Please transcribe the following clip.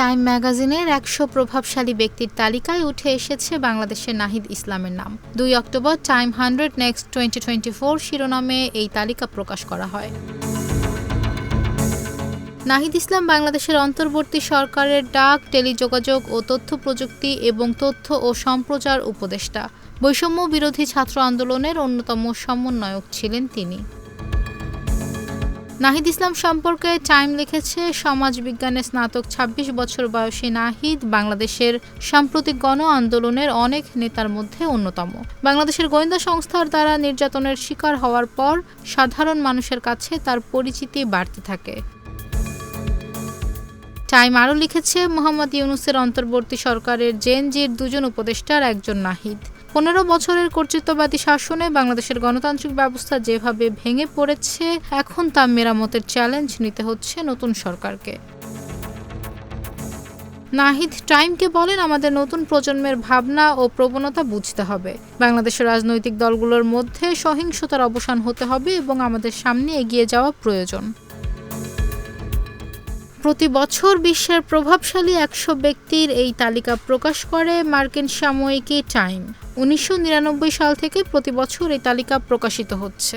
Time ম্যাগাজিনের একশো প্রভাবশালী ব্যক্তির তালিকায় উঠে এসেছে বাংলাদেশের নাহিদ ইসলামের নাম। দুই October time hundred next twenty twenty four শিরোনামে এই তালিকা প্রকাশ করা হয়। নাহিদ ইসলাম বাংলাদেশের অন্তর্বর্তী সরকারের ডাক, টেলিযোগাযোগ ও তথ্য প্রযুক্তি এবং তথ্য ও সম্প্রচার উপদেষ্টা। বৈষম্য বিরোধী ছাত্র আন্দোলনের অন্যতম সমন্বয়ক ছিলেন তিনি। নাহিদ ইসলাম সম্পর্কে টাইম লিখেছে, সমাজবিজ্ঞানে স্নাতক ২৬ বছর বয়সী নাহিদ বাংলাদেশের সাম্প্রতিক গণ আন্দোলনের অনেক নেতার মধ্যে অন্যতম। বাংলাদেশের গোয়েন্দা সংস্থার দ্বারা নির্যাতনের শিকার হওয়ার পর সাধারণ মানুষের কাছে তার পরিচিতি বাড়তে থাকে। টাইম আরও লিখেছে, মোহাম্মদ ইউনুসের অন্তর্বর্তী সরকারের জেনজির দুজন উপদেষ্টার একজন নাহিদ। পনেরো বছরের কর্তৃত্ববাদী শাসনে বাংলাদেশের গণতান্ত্রিক ব্যবস্থা যেভাবে ভেঙে পড়েছে, এখন তা মেরামতের চ্যালেঞ্জ নিতে হচ্ছে নতুন সরকারকে। নাহিদ টাইমকে বলেন, আমাদের নতুন প্রজন্মের ভাবনা ও প্রবণতা বুঝতে হবে। বাংলাদেশের রাজনৈতিক দলগুলোর মধ্যে সহিংসতার অবসান হতে হবে এবং আমাদের সামনে এগিয়ে যাওয়া প্রয়োজন। প্রতি বছর বিশ্বের প্রভাবশালী একশো ব্যক্তির এই তালিকা প্রকাশ করে মার্কিন সাময়িকী টাইম। উনিশশো নিরানব্বই সাল থেকে প্রতি বছর এই তালিকা প্রকাশিত হচ্ছে।